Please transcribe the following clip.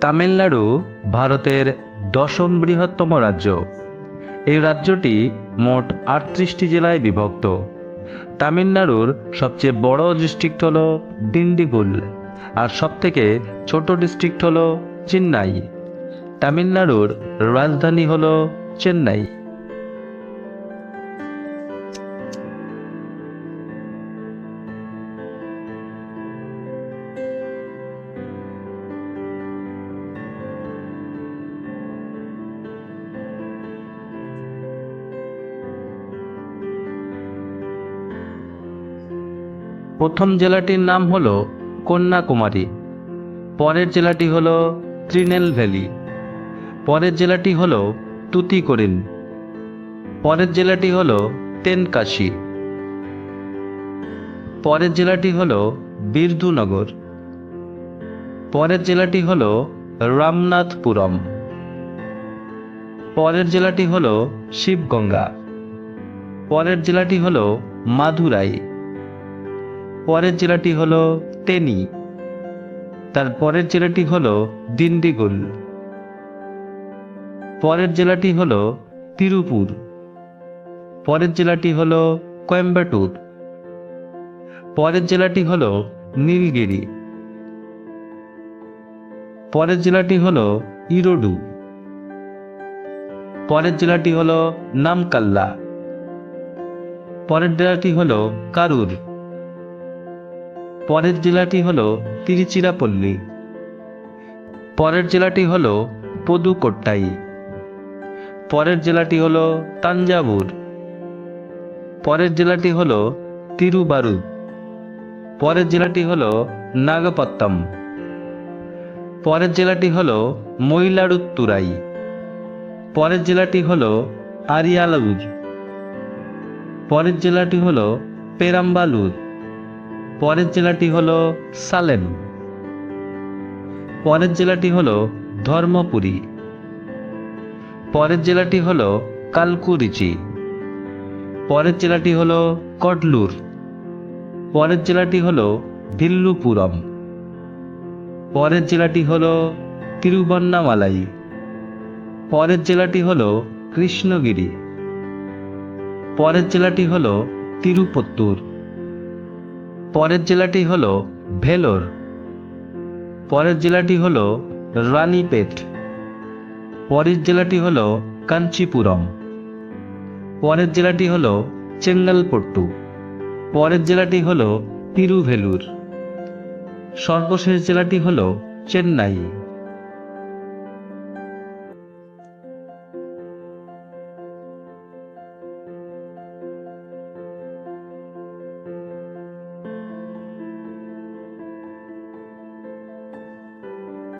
তামিলনাড়ু ভারতের দশম বৃহত্তম রাজ্য। এই রাজ্যটি মোট আটত্রিশটি জেলায় বিভক্ত। তামিলনাড়ুর সবচেয়ে বড় ডিস্ট্রিক্ট হল ডিন্ডিগুল আর সবথেকে ছোট ডিস্ট্রিক্ট হল চেন্নাই। তামিলনাড়ুর রাজধানী হল চেন্নাই। প্রথম জেলাটির নাম হল কন্যাকুমারী। পরের জেলাটি হলো ত্রিনেলভ্যালি পরের জেলাটি হল তুতিকোরিন। পরের জেলাটি হল তেনকাশি। পরের জেলাটি হল বিরধুনগর। পরের জেলাটি হল রামনাথপুরম। পরের জেলাটি হল শিবগঙ্গা। পরের জেলাটি হল মাদুরাই। পরের জেলাটি হল তেনি। তার পরের জেলাটি হল দিন্ডিগুল পরের জেলাটি হল তিরুপুর। পরের জেলাটি হল কোয়েম্বাটুর। পরের জেলাটি হল নীলগিরি। পরের জেলাটি হল ইরোডু। পরের জেলাটি হল নামকাল্লা। পরের জেলাটি হল কারুর। পরের জেলাটি হল তিরুচিরাপল্লী। পরের জেলাটি হল পদুকোট্টাই। পরের জেলাটি হল তাঞ্জাবুর। পরের জেলাটি হল তিরুবারুদ পরের জেলাটি হল নাগপত্তম। পরের জেলাটি হল মইলাড়ুত্তুরাই পরের জেলাটি হল আরিয়ালাউর পরের জেলাটি হল পেরাম্বালুর। পরের জেলাটি হল সালেম। পরের জেলাটি হল ধর্মপুরী। পরের জেলাটি হল কালকুরিচি। পরের জেলাটি হল কডলুর পরের জেলাটি হল ভিল্লুপুরম। পরের জেলাটি হল তিরুবন্নামালাই। পরের জেলাটি হল কৃষ্ণগিরি। পরের জেলাটি হল তিরুপত্তুর। পরের জেলাটি হল ভেলোর। পরের জেলাটি হল রানীপেট। পরের জেলাটি হল কাঞ্চিপুরম। পরের জেলাটি হল চেঙ্গালপট্টু। পরের জেলাটি হল তিরুভেলুর। সর্বশেষ জেলাটি হল চেন্নাই।